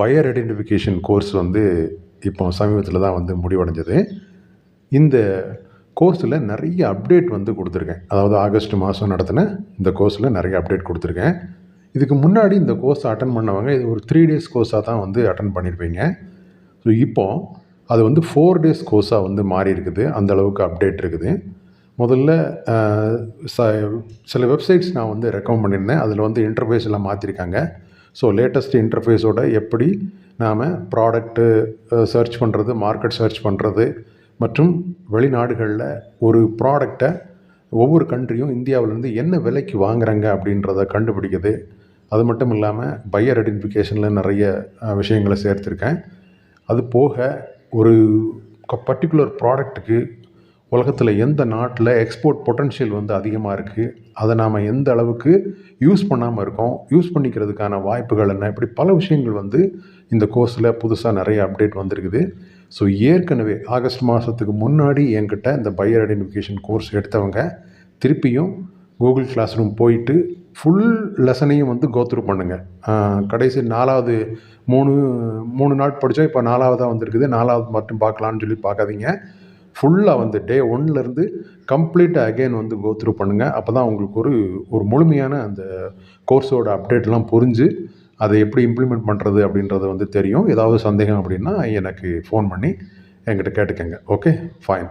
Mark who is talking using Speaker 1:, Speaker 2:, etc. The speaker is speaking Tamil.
Speaker 1: பயர் ஐடென்டிஃபிகேஷன் கோர்ஸ் வந்து இப்போ சமீபத்தில் தான் வந்து முடிவடைஞ்சது. இந்த கோர்ஸில் நிறைய அப்டேட் வந்து கொடுத்துருக்கேன். அதாவது ஆகஸ்ட் மாதம் நடத்தின இந்த கோர்ஸில் நிறைய அப்டேட் கொடுத்துருக்கேன். இதுக்கு முன்னாடி இந்த கோர்ஸ் அட்டன் பண்ணவங்க இது ஒரு த்ரீ டேஸ் கோர்ஸாக தான் வந்து அட்டன் பண்ணியிருப்பீங்க ஸோ இப்போ அது வந்து ஃபோர் டேஸ் கோர்ஸாக வந்து மாறி இருக்குது அந்த அளவுக்கு அப்டேட் இருக்குது. முதல்ல ச சில வெப்சைட்ஸ் நான் வந்து ரெக்கமெண்ட் பண்ணியிருந்தேன் அதில் வந்து இன்டர்ஃபேஸ் எல்லாம் மாற்றிருக்காங்க ஸோ லேட்டஸ்ட் இன்டர்ஃபேஸோட எப்படி நாம் ப்ராடக்ட்டு சர்ச் பண்ணுறது மார்க்கெட் சர்ச் பண்ணுறது மற்றும் வெளிநாடுகளில் ஒரு ப்ராடக்டை ஒவ்வொரு கண்ட்ரியும் இந்தியாவிலேருந்து என்ன விலைக்கு வாங்குறாங்க அப்படின்றத கண்டுபிடிக்குது. அது மட்டும் இல்லாமல் பையர் ஐடென்டிஃபிகேஷனில் நிறைய விஷயங்களை சேர்த்துருக்கேன். அது போக ஒரு பர்டிகுலர் ப்ராடக்ட்டுக்கு உலகத்தில் எந்த நாட்டில் எக்ஸ்போர்ட் பொட்டன்ஷியல் வந்து அதிகமாக இருக்குது அதை நாம் எந்த அளவுக்கு யூஸ் பண்ணாமல் இருக்கோம்? யூஸ் பண்ணிக்கிறதுக்கான வாய்ப்புகள் என்ன? இப்படி பல விஷயங்கள் வந்து இந்த கோர்ஸில் புதுசாக நிறைய அப்டேட் வந்திருக்குது. ஸோ ஏற்கனவே ஆகஸ்ட் மாதத்துக்கு முன்னாடி என்கிட்ட இந்த பையர் ஐடென்டிஃபிகேஷன் கோர்ஸ் எடுத்தவங்க திருப்பியும் கூகுள் கிளாஸ் ரூம் போயிட்டு ஃபுல் லெசனையும் வந்து கோத்ரூ பண்ணுங்கள் கடைசி நாலாவது மூணு மூணு நாள் படித்தா இப்போ நாலாவதாக வந்திருக்குது. நாலாவது மட்டும் பார்க்கலான்னு சொல்லி பார்க்காதீங்க. ஃபுல்லாக வந்து டே ஒன்லேருந்து கம்ப்ளீட்டாக அகைன் வந்து கோத்ரூ பண்ணுங்கள் அப்போ தான் உங்களுக்கு ஒரு ஒரு முழுமையான அந்த கோர்ஸோட அப்டேட்லாம் புரிஞ்சு அதை எப்படி இம்ப்ளிமெண்ட் பண்ணுறது அப்படின்றது வந்து தெரியும். ஏதாவது சந்தேகம் அப்படின்னா எனக்கு ஃபோன் பண்ணி என்கிட்ட கேட்டுக்கங்க. Okay fine